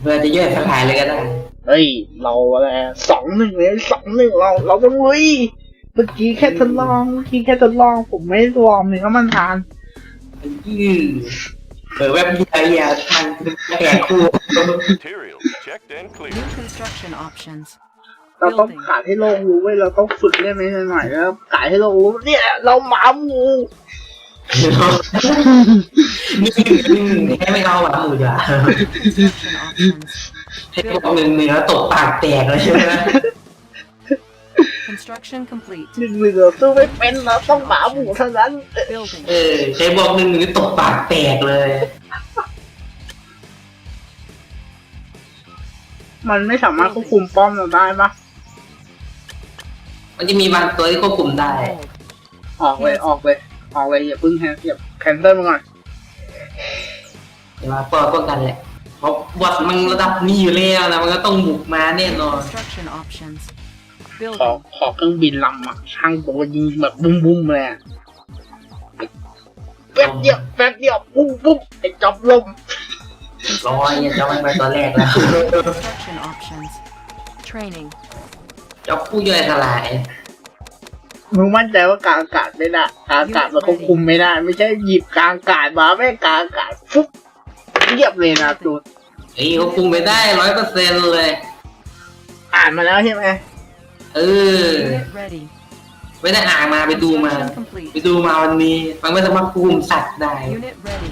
เพื่อจะย่อยสลายเลยก็ได้ เฮ้ย เราอะไรสองหนึ่งเลยสองหนึ่งเรา เราต้องลุยเมื่อกี้แค่ทดลองเมื่อกี้แค่ทดลองผมไม่ได้ลองเลยก็มันทานยืดเปิดเว็บเยียวยาทางแก่คู่ Materials checked and clear. New construction options. เราต้องขายให้โลกรู้เว้ยเราต้องฝึกได้ไหมหน่อยๆแล้วขายให้โลกรู้เนี่ย เราหมาหมู นี่นี่ให้ไม่เอาหวานหมูจ้ะ Construction options. ให้บอกหนึ่งเนื้อตกปากแตกเลยใช่ไหม Construction complete. หนึ่งเหลือสู้ไม่เป็นเราต้องหมาหมูเท่านั้น Building. เออใช้บอกหนึ่งเนื้อตกปากแตกเลย มันไม่สามารถควบคุมป้อมเราได้ปะมันจะมีบางตัวที่ควบคุมได้ Hold. ออกเลยออกเลย ออกเลยอย่าเพิ่งแฮนอย่าแคนเซิลมาก่อนแต่ว่าก็ป้องกันแหละเพราะบอทมันระดับนี้อยู่แล้วนะมันก็ต้องบุกมาแน่น New อน construction options. ขอ Building. ขอเครื่องบินลำอะช่างตัวยิงแบบบุ้มบุ้มๆเลยอะแป๊บเดียวแป๊บเดียวปุ๊บปุ๊บไอ้จ็อบลมร้อยเนี่ยจะมันไปตอนแรกแล้ว Construction options. Training. จะผู้ย่อยสลาย มึงมั่นใจว่ากลางอากาศไม่ได้กลางอากาศมันควบคุมไม่ได้ ไม่ใช่หยิบกลางอากาศมาแม่งกลางอากาศฟุ๊บเรียบเลยนะดูเอ้ยควบคุมไปได้ร้อยเปอร์เซ็นต์เลย อ่านมาแล้วใช่ไหมเออ Unit ready. ไม่ได้อ่านมาไปดูมา Construction ไป complete. ดูมาวันนี้ มันไม่สามารถควบคุมสัตว์ได้ Unit ready.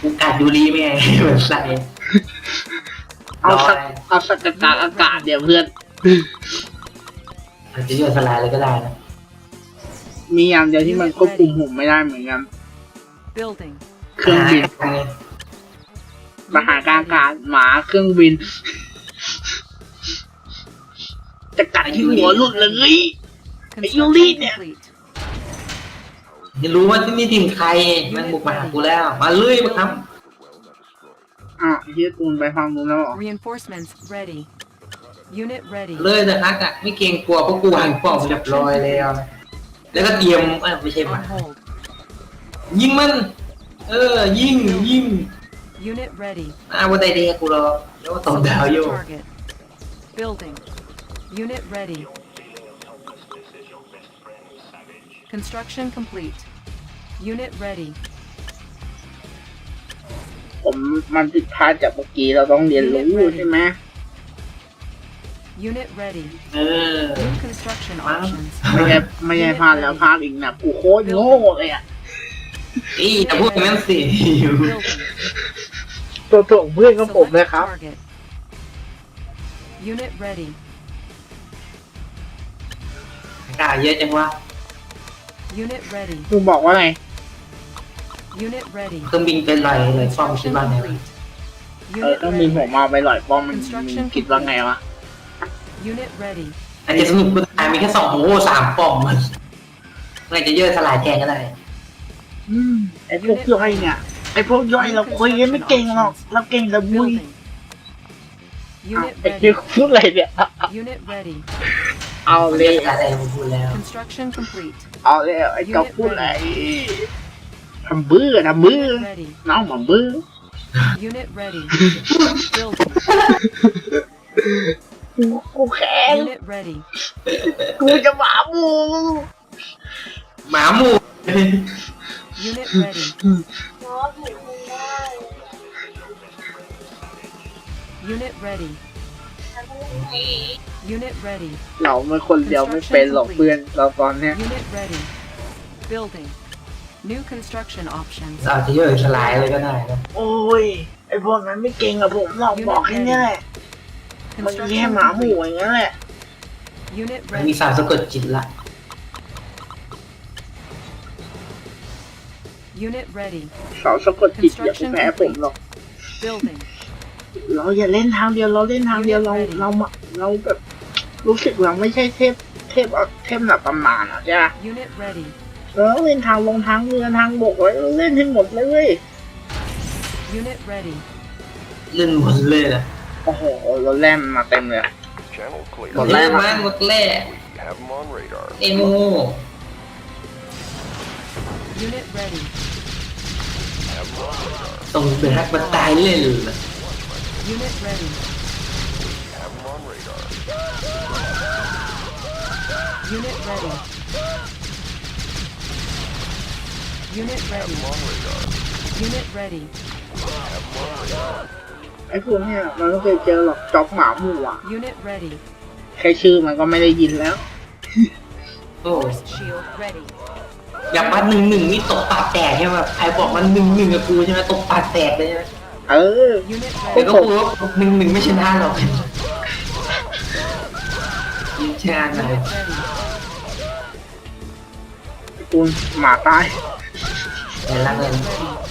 กูกัดยูรีไม่ไงเหมือนใส่เอาสักร้อยเอาสักกลางอากาศเดี๋ยวเพื่อนอาจจะย่อยสลายเลยก็ได้นะ มีอย่างเดียวที่มันควบคุมผมไม่ได้เหมือนกัน Building. เครื่องบินหามหากลางอากาศหมาเครื่องบิน จะกัดที่หัวหลุดเลย Construction elite เนี่ย complete. จะรู้ว่าที่นี่ทีมใครมันบุกมาหากูแล้ว มาเลื่อยมาครับอะไอ้เฮียตูนไปฟังดูนแล้วเหรอ Reinforcements ready. Unit ready. เลื่อยนะครับอะไม่เกรงกลัวเพราะกูวางป้อมเรียบร้อยแล้วนะ แล้วก็เตรียมเอ้ยไม่ใช่หมา On hold. ยิงมัน เออ ยิงยิง Unit ready. อ้าวว่าได้เดียกูรอแล้วก็ตบดาว Select โย target. Building. Unit ready. Construction complete. Unit ready. ผมมันผิดพลาดจากเมื่อกี้เราต้องเรียนรู้ใช่ไหม Unit ready. เออ New construction Wow. options. ไม่ใช่ไม่ใช่พลาดแล้วพลาดอีกนะกูโคตรโง่เลยอะอีอย่าพูดอย่างนั้นสิ Building. ตัวถ่วงเพื่อนของผม Select เลยครับ target. Unit ready. กล้าเยอะจังวะ Unit ready. กูบอกว่าไง Unit ready. เครื่องบินเป็นไรเลยซ่อมคิด Construction ว่าไงวะ complete. เออ Unit ต้องมีผม ready. มาไปหล่อยป้อมมันมึงคิดว่าไงวะ Unit ready. อาจจะสนุกกูตายมีแค่สองโอ้โหสามป้อมมันเมื่อจะเยอะสลายแทนก็ได้อืมไอพวกย่อยเนี่ยไอพวกย่อยเราคุยกันไม่เก่งหรอกเราเก่งแต่บุย Building. อะ Unit ไอเกี่ยว ready. พูดอะไรเนี่ยอะ Unit ready. เอามันเลจะย สลายแทนผมพูดแล้ว Construction complete. เอาเลยไอ้เจ้าพูดอะไรทำบื้อทำบื้อ Unit ready. น้องมาบื้อ Unit ready. Building. กูกูแข็ง Unit ready. กูจะหมาหมูหมาหมู Unit ready. Unit ready. Unit ready. เราเป็นคนเดียวไม่เป็นหรอกเพื่อนเราตอนเนี้ย Unit ready. Building. New construction options. อาจจะเยอะสลายเลยก็ได้นะโอ้ยไอพวกนั้นไม่เก่งกับผมหรอกบอกแค่เนี้ยแหละ มันแค่หมาหมูอย่างนั้นแหละ Unit มันมี ready. สารสะกดจิตละ Unit ready. เสาสะกดจิตอย่าไปแพ้ผมหรอก Building. เราอย่าเล่นทางเดียวเราเล่นทางเดียวเราเรามาเราแบบรู้สึกเราไม่ใช่เทพเทพเอาเทพหนักตำนานอะใช่ปะ Unit ready. เราเล่นทางลงทางเรือทางบกไว้เราเล่นให้หมดเลยเว้ย Unit ready. เล่นหมดเลยนะ โอ้โหเราแล่นมาเต็มเลยอะ Channel clear. หมดแล้เล่วนมาหมดแล่ Have them on radar. เอโม Unit ready. Have them on radar. ส่งเสือฮักมาตายเล่นเลย Unit ready. Have them on radar. Unit ready. Unit Have ready. them on radar. Unit ready. Have them on radar. ไอ้พวกเนี้ยมันไม่เคยเจอหรอกจ็อบหมาหมู่อะ Unit ready. แค่ชื่อมันก็ไม่ได้ยินแล้ว โอ้ Shield ready. อยากว่าหนึ่งหนึ่งนี่ตกปากแตกใช่ไหมใครบอกมันหนึ่งหนึ่งกับกูใช่ไหมตกปากแตกเลยใช่ไหมเออ Unit แต่ ready. ก็พูดว่าหนึ่งหนึ่งไม่ชนะหรอกยิงชนะหน่อย Unit ready. กูหมาตายเดี๋ยวละเงิน Unit ready.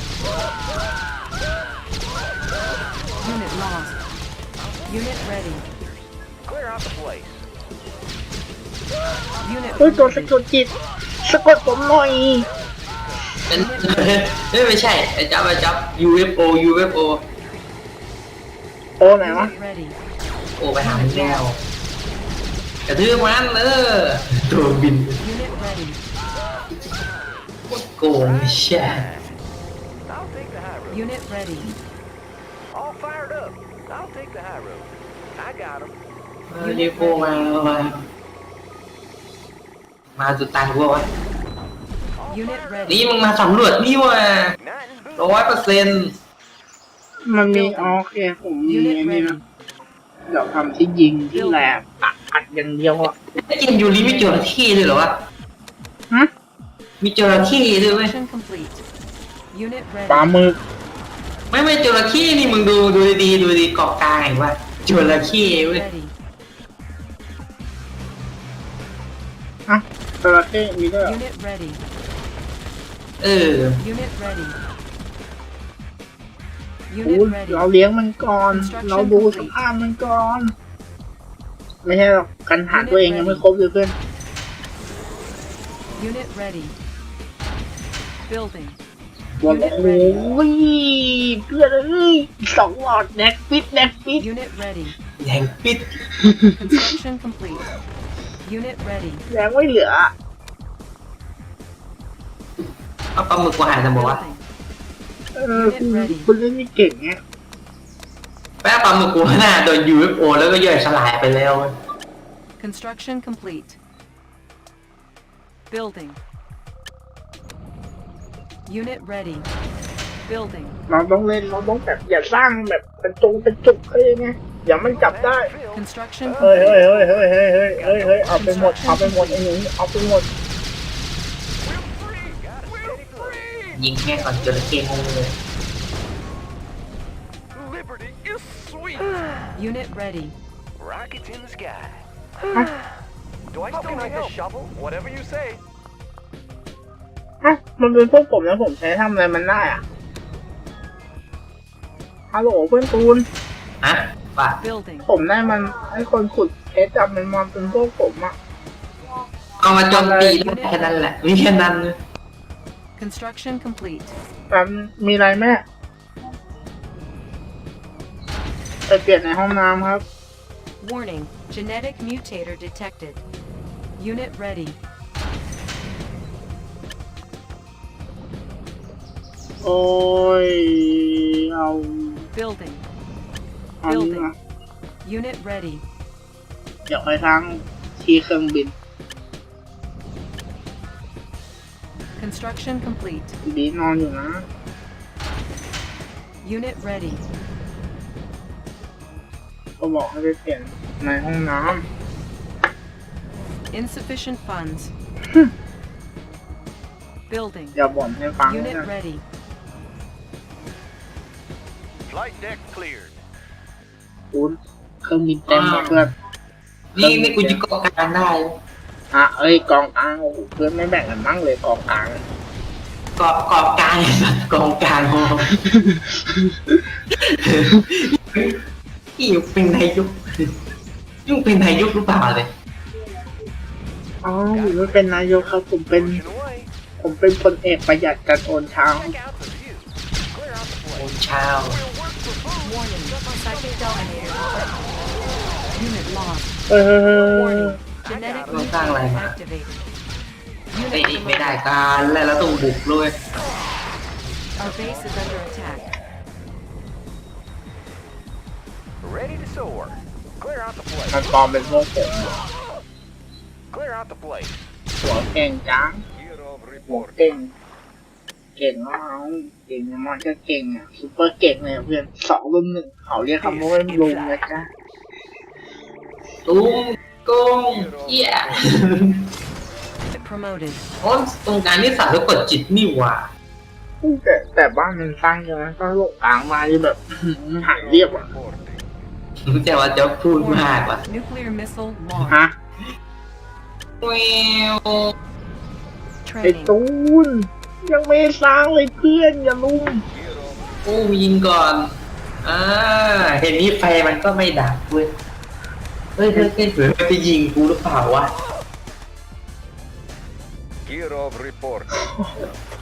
Unit ready. Clear out the place. Unit เฮ้ยตัวสะ ready. กดจิตสะกดผมหน่อย เป็นเฮ้ยไม่ใช่ไอ้จับไอ้จับ UFO UFO โอ้ไหนวะ Unit ready. โอ้ไปหามึงแล้วกระทืบมันเออตัวบิน Unit ready. โกงใช่ I'll take the high road. Unit ready. All fired up. I'll take the high road. I got them. ยูโฟมามามาจุดตันกูวะ Unit นี่ ready. มึงมาสำรวจนี่ว่ะ Night and ร้อยเปอร์เซ็นต์มันมีอ๋อโอเคผมมี Unit อันนี่ ready. นะเดี๋ยวทำที่ยิงที่แหลมอัดอัดอย่างเดียวอะ ไอ้กินยูริมีจระเข้ด้วยเหรอวะฮะ มีจระเข้ด้วยไหม Mission complete. Unit ปลา ready. หมึกไม่ไม่จระเข้นี่มึงดูดูดีๆดูดีๆเกาะกลางเห็นปะ จระเข้เว้ย Ready. ฮะจระเข้มีด้วยเหรอ Unit ready. เออ Unit ready. โอ้ Unit ย ready. เราเลี้ยงมันก่อน เราดูสภาพมันก่อน ไม่ใช่หรอกกันหาตัวเองยังไม่ครบเลยเพื่อน Unit ready. Building. บอกโอ้ยเพื่อนเอ้ยสองหลอดแนกฟิตแนกฟิต Unit ready. แห่งปิด Construction complete. Unit ready. แรงไม่เหลือ เอาปลาหมึกกูหายสมบอกว่า Building. เออคุณคุณเล่นไม่เก่งไงแป๊บปลาหมึกกูหน้าโดน UFO แล้วก็ย่อยสลายไปแล้วเว้ย Construction complete. Building. Unit ready. Building. เราต้องเล่นเราต้องแบบอย่าสร้างแบบเป็นจงเป็นจุกเฮ้ยไงอย่ามันจับได้ Construction เฮ้ย complete. เฮ้ยเฮ้ยเฮ้ยเฮ้ยเฮ้ยเฮ้ยเฮ้ยเอาไปหมดเอาไปหมดไอ้หนูเอาไปหมดยิงแค่ก่อนจระเข้งงเลย Liberty is sweet. Unit ready. Rockets in the sky. Huh? Do I still need the shovel? Whatever you say. ฮะมันเป็นพวกผมแล้วผมใช้ทำอะไรมันได้อะฮัลโหลเพื่อนตูนฮะป่ะ Building. ผมได้มันให้คนขุดเพชรจับมันมาเป็นพวกผมอะเอามาโจมตีได้แค่นั้นแหละ มีแค่นั้นเลย Construction complete. แต่มีอะไรแม่ไปเปลี่ยนในห้องน้ำครับ Warning. Genetic mutator detected. Unit ready. โอ้ย เอา Building. เอานี่มา Unit ready. เดี๋ยวไปทางที่เครื่องบิน Construction complete. บีนอนอยู่นะ Unit ready. ก็บอกให้ไปเปลี่ยนในห้องน้ Insufficient funds. Building. ำอย่าบ่นให้ฟัง Unit นะ ready. Flight deck cleared. คุณเครื่องบินเต็มแล้วเพื่อนนี่นี่กูยึดเกาะกลางได้อะเอ้ยกองกลางโอ้โหเพื่อนไม่แบ่งกันบ้างเลยกองกลางเกาะเกาะกลางไอ้สัตว์กองกลางโอ้โหอียุเป็นนายกยุ่งเป็นนายกหรือเปล่าเลยอ๋อผมไม่เป็นนายกครับผมเป็น Pushing away. ผมเป็นพลเอกประหยัดกันโอนเช้า Check out the view. Clear out the โอ place. นเช้า We'll work for food. Warning. Psychic dominator. Unit lost. เออ Warning. Genetic Không sang lại mutator mà. activated. ไอ้ Unit ไม่ได้ promoted. การแล้วเราต้องบุกเลย Our base is under attack. Ready to soar. Clear out the มัน place. ปลอมเป็นพวกผม Clear out the place. หัวเก่งจัง Gear of หัว report. เก่ง เก่งมากเก่งมันก็เก่งอะซูเปอร์เก่งเลยเพื่อนสองรุ่มหนึ่งเขาเรียกคำว่าลุงนะจ๊ะตุ้งกงเหี้ย Promoted. โอ้ตรงกลารที่สาวแล้วกดจิตนี่หว่าแต่แต่บ้านมันสร้างยังไงก็โลกกลางมาที่แบบหายเรียบอะ Reporting. แต่ว่าจะพูดมากว่ะ Nuclear missile ฮะ launched. แววไอ้ Training. ตูน ยังไม่ได้สร้างเลยเพื่อนอย่าลุม Gear of โอ้ยิงก่อนอ่าเห็นนี้ไฟมันก็ไม่ดับเว้ยเฮ้ยเฮ้ยเฮ้ยเฮ้ยมันจะยิงกูหรือเปล่าวะ Gear of report.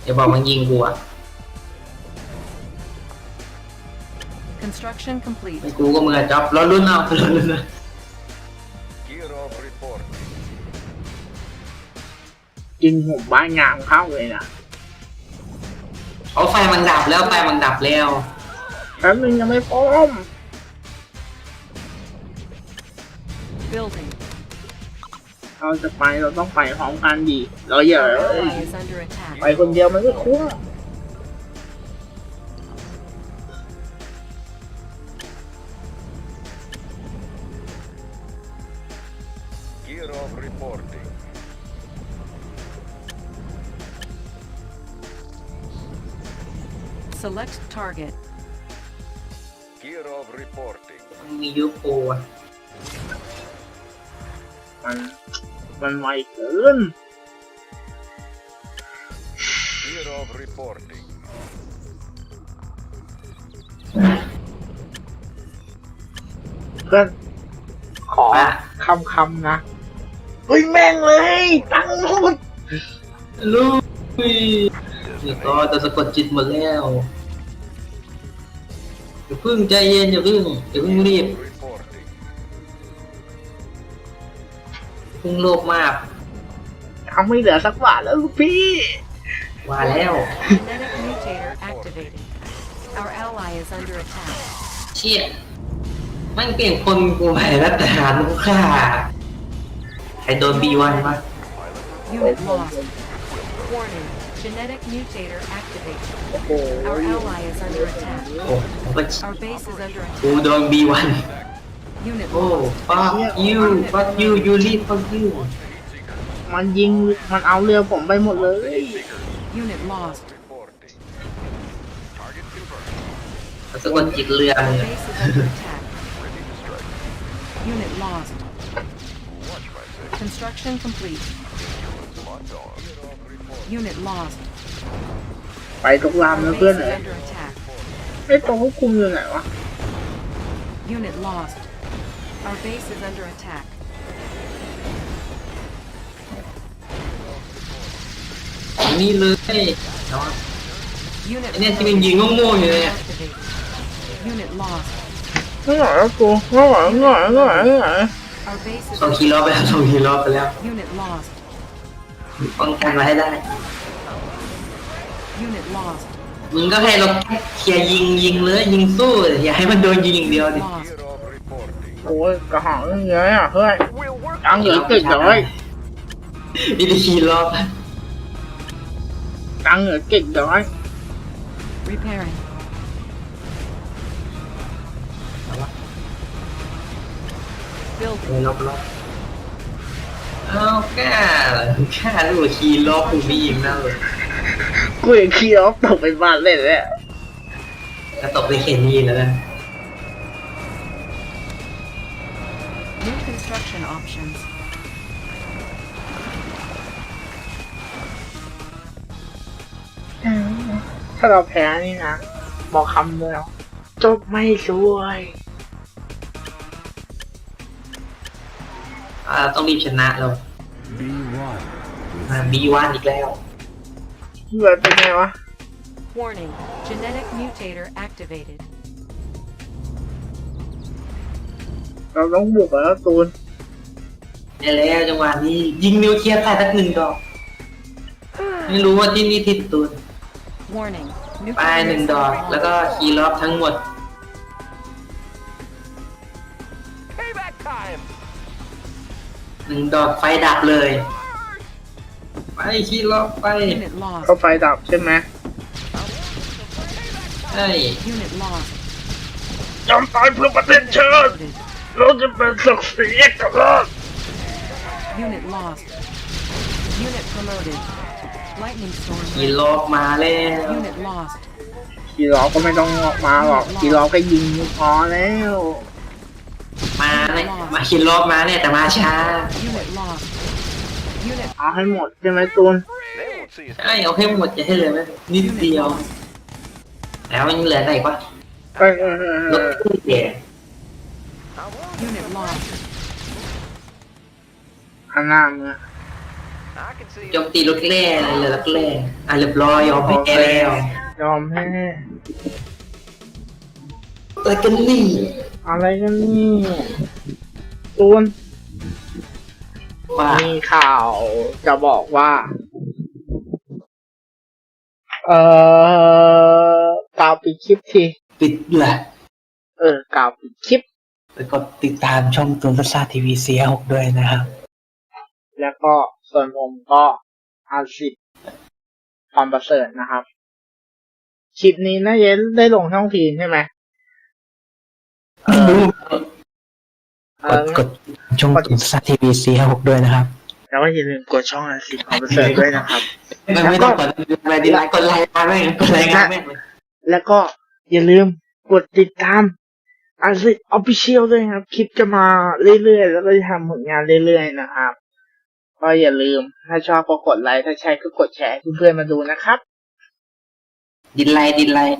อย่าบอกมันยิงกูอะ Construction complete. ไม่กูก็มือจ็อบรอรุ่นเอารอรุ่นเอา Gear of report. กินผมบ้านงามเข้าเลยนะ เอาไฟมันดับแล้วไฟมันดับแล้ว แป๊บนึงยังไม่พร้อม Building. เราจะไปเราต้องไปพร้อมกันดี เราอย่า Our เอ้ย ally is under attack. ไปคนเดียวมันไม่คุ้ม Select target. Gear of reporting. มันมียูโปอะมันมันไวเกิน Gear of reporting. เพื่อนขอคำคำๆนะเฮ้ยแม่งเลย ตังค์หมดลูก นี่ก็จะสะกดจิตหมดแล้วอย่าเพิ่งใจเย็นอย่าเพิ่งอย่าเพิ่งรีบ Reporting. เพิ่งโลภมากทำไม่เหลือสักบาทแล้วลูกพี่ ว่าแล้ว Genetic mutator activated. Our ally is under attack. เชี่ยมันเปลี่ยนคนกูไปแล้วแต่หาลูกค้าใครโดนบีวันวะ Unit lost. Warning. Genetic mutator activated. โอ้โห Our ally is under attack. โอ้ก็ Our base is under กู attack. โดนบีวัน Unit โอ้ lost. fuck you fuck you you leave fuck you มันยิงมันเอาเรือผมไปหมดเลย Unit lost. Reporting. Target confirmed. สะกดจิตเรือมึ Our งอะ base is under attack. Ready to strike. Unit lost. Watch my six. Construction complete. Unit lost. ไปทุกลำ Our นะ base เพื่อน is เลย under attack. ไอ้ตัวควบคุมอยู่ไหนวะ Unit lost. Our base is under attack. นี่เลยเนาะ Unit ไอเนี่ยที่มันยิงโง่ๆอยู่เลยอะ activated. Unit lost. ไม่ไหวแล้วกูไม่ไหวไม่ไหวไม่ไหวไม่ไหว Our base is ส่งคีย์รอบไปแล้วส่งคีย์รอบไปแล้ว Unit lost. ป้องกันไว้ให้ได้ Unit lost. มึงก็ให้เราเคลียร์ยิงยิงเลยยิงสู้อย่าให้มันโดนยิงอย่างเดียวดิ Lost. Gear of reporting. โอ้ยกระหังเยอะอะเฮ้ย We'll work ตังค์เหลือเกินเลยนี่ได้คีย์รอบตังค์เหลือเก่งน้อย Repairing. เอ Building. อรอบรอบ เอากล้าเหรอกล้าดูคีย์รอบกูมีอีกนั่นเลยกูยังขี้ออฟตกไปบ้านเล่นแล้วแล้วตกไปเข็นยีนแล้วนะ New construction options. ถ้าเราแพ้นี่นะ บอกคำเดียวจบไม่สวย อ่าต้องรีบชนะเราบีวันอีกแล้วเหลือเป็นไงวะ Warning. Genetic mutator activated. เราต้องบุกแล้วตูนได้แล้วจังหวะนี้ ยิงนิวเคลียร์ใส่สักหนึ่งดอก ไม่รู้ว่าที่นี่ทิศตูน Warning. ปลายหนึ่งดอก แล้วก็คีย์รอบทั้งหมด หนึ่งดอกไฟดับเลย ไปขี่ล้อไป Unit lost. ก็ไฟดับใช่ไหมใช่ Unit lost. ยอมตายเพื่อประเทศชาติ Promoted. เราจะเป็นศักดิ์ศรีเอกราช Unit lost. Unit promoted. Lightning storm. ขี่ล้อมาแล้ว Unit lost. กี่ล้อก็ไม่ต้องออกมาหรอกกี่ล้อก็ยิงพอแล้ว มาเนี่ยมาขี่ล้อมาเนี่ยแต่มาช้า Unit lost. Unit เอาให้หมดใช่ไหมตูน They won't see us. ใช่เอาให้หมดจะให้เหลยไหมนิด unit เดียว lost. แล้วมันยังเหลือไหนวะเออเออเออรเอถอตู้แก่ I won't. Unit lost. ข้างหน้ามือ I can see โจ us. มตีรถแร่อะไรเลยรถแร่อะเรียบร้อยยอมแพ้แล้วยอมแพ้อะไรกันนี่ อะไรกันนี่ตูนว่ามีข่าวจะบอกว่า เอ่อกล่าวปิดคลิปทีปิดแหละเออกล่าวปิดคลิปไปกดติดตามช่องตุนรัศทีวีเสียหกด้วยนะครับ แล้วก็ส่วนผมก็อาสิบความประเสริฐนะครับ คลิปนี้น่าจะได้ลงช่องทีนใช่ไหมเออเอ กดอกดช่องตุนรัศทีวีเสียหกด้วยนะครับ แล้วก็อย่าลืมกดช่องอาสิบความประเสริฐด้วยนะครับ ไม่ไม่ต้องกดอะไรดีไลค์กดไลค์มาแม่งกดไลค์มาแม่งเลยแล้วก็อย่าลืมกดติดตามอาซิออฟฟิเชียลด้วยครับ คลิปจะมาเรื่อยๆ แล้วก็จะทำผลงานเรื่อยๆ นะครับ ก็อย่าลืม ถ้าชอบก็กดไลค์ ถ้าใช่ก็กดแชร์ให้เพื่อนๆมาดูนะครับ ดินไลค์ดินไลค์